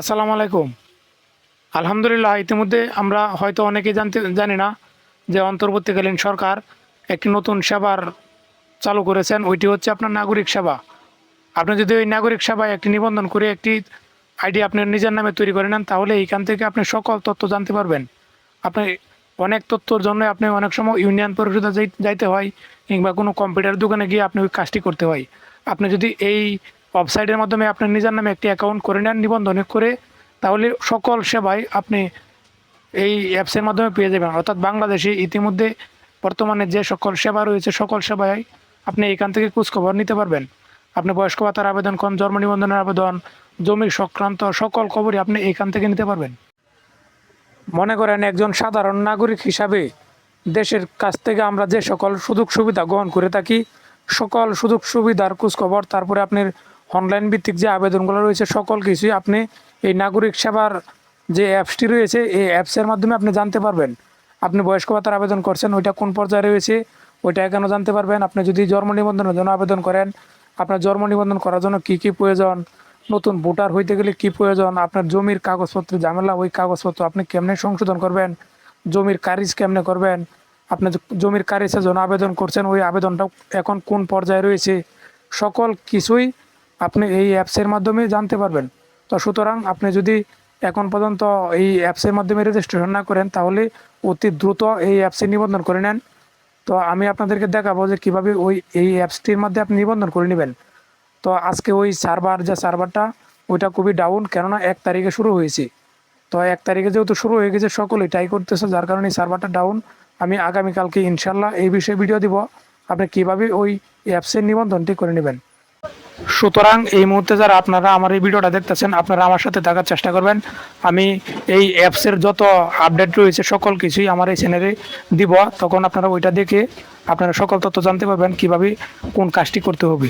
আসসালামু আলাইকুম। আলহামদুলিল্লাহ, ইতিমধ্যে আমরা হয়তো অনেকে জানতে, জানি না যে অন্তর্বর্তীকালীন সরকার একটি নতুন সেবার চালু করেছেন, ওইটি হচ্ছে আপনার নাগরিক সেবা। আপনি যদি ওই নাগরিক সেবায় একটি নিবন্ধন করে একটি আইডি আপনার নিজের নামে তৈরি করে নেন, তাহলে এইখান থেকে আপনি সকল তথ্য জানতে পারবেন। আপনি অনেক তথ্যর জন্য আপনি অনেক সময় ইউনিয়ন পরিষদে যাইতে হয়, কিংবা কোনো কম্পিউটার দোকানে গিয়ে আপনি ওই কাজটি করতে হয়। আপনি যদি এই ওয়েবসাইটের মাধ্যমে আপনার নিজের নামে একটি অ্যাকাউন্ট করে নেন, নিবন্ধন করে, তাহলে সকল সেবাই আপনি এই অ্যাপসের মাধ্যমে পেয়ে যাবেন। অর্থাৎ বাংলাদেশে ইতিমধ্যে বর্তমানে যে সকল সেবা রয়েছে, সকল সেবায় আপনি এখান থেকে খোঁজখবর নিতে পারবেন। আপনি বয়স্ক ভাতার আবেদন করেন, জন্ম নিবন্ধনের আবেদন, জমি সংক্রান্ত সকল খবরই আপনি এখান থেকে নিতে পারবেন। মনে করেন একজন সাধারণ নাগরিক হিসাবে দেশের কাছ থেকে আমরা যে সকল সুযোগ সুবিধা গ্রহণ করে থাকি, সকল সুযোগ সুবিধার খোঁজখবর, তারপরে আপনার অনলাইন ভিত্তিক যে আবেদনগুলো রয়েছে, সকল কিছুই আপনি এই নাগরিক সেবার যে অ্যাপসটি রয়েছে, এই অ্যাপসের মাধ্যমে আপনি জানতে পারবেন। আপনি বয়স্ক ভাতার আবেদন করছেন, ওইটা কোন পর্যায়ে রয়েছে, ওইটা কেন জানতে পারবেন? আপনি যদি জন্ম নিবন্ধনের জন্য আবেদন করেন, আপনার জন্ম নিবন্ধন করার জন্য কি কি প্রয়োজন? নতুন ভোটার হইতে গেলে কি প্রয়োজন? আপনার জমির কাগজপত্র ঝামেলা, ওই কাগজপত্র আপনি কেমনে সংশোধন করবেন? জমির কারিজ কেমনে করবেন? আপনি জমির কারিজের জন্য আবেদন করছেন, ওই আবেদনটা এখন কোন পর্যায়ে রয়েছে? সকল কিছুই আপনি এই অ্যাপসের মাধ্যমে জানতে পারবেন। তো সুতরাং আপনি যদি এখন পর্যন্ত এই অ্যাপসের মাধ্যমে রেজিস্ট্রেশন না করেন, তাহলে অতি দ্রুত এই অ্যাপসে নিবন্ধন করে নেন। তো আমি আপনাদেরকে দেখাবো যে কীভাবে ওই, এই অ্যাপসটির মধ্যে আপনি নিবন্ধন করে নেবেন। তো আজকে ওই সার্ভার যে সার্ভারটা ওইটা খুবই ডাউন কেননা এক তারিখে শুরু হয়েছে। তো এক তারিখে যেহেতু শুরু হয়ে গেছে সকলেই ট্রাই করতেছে, যার কারণে সার্ভারটা ডাউন আমি আগামীকালকে ইনশাল্লাহ এই বিষয়ে ভিডিও দিব। আপনি কীভাবে ওই অ্যাপসের নিবন্ধনটি করে নেবেন। সুতরাং এই মুহূর্তে যারা আপনারা আমার এই ভিডিওটা দেখতেছেন, আপনারা আমার সাথে থাকার চেষ্টা করবেন। আমি এই অ্যাপসের যত আপডেট রয়েছে, সকল কিছুই আমার এই চ্যানেলে দিব। তখন আপনারা ওইটা দেখে আপনারা সকল তথ্য জানতে পারবেন কীভাবে কোন কাজটি করতে হবে।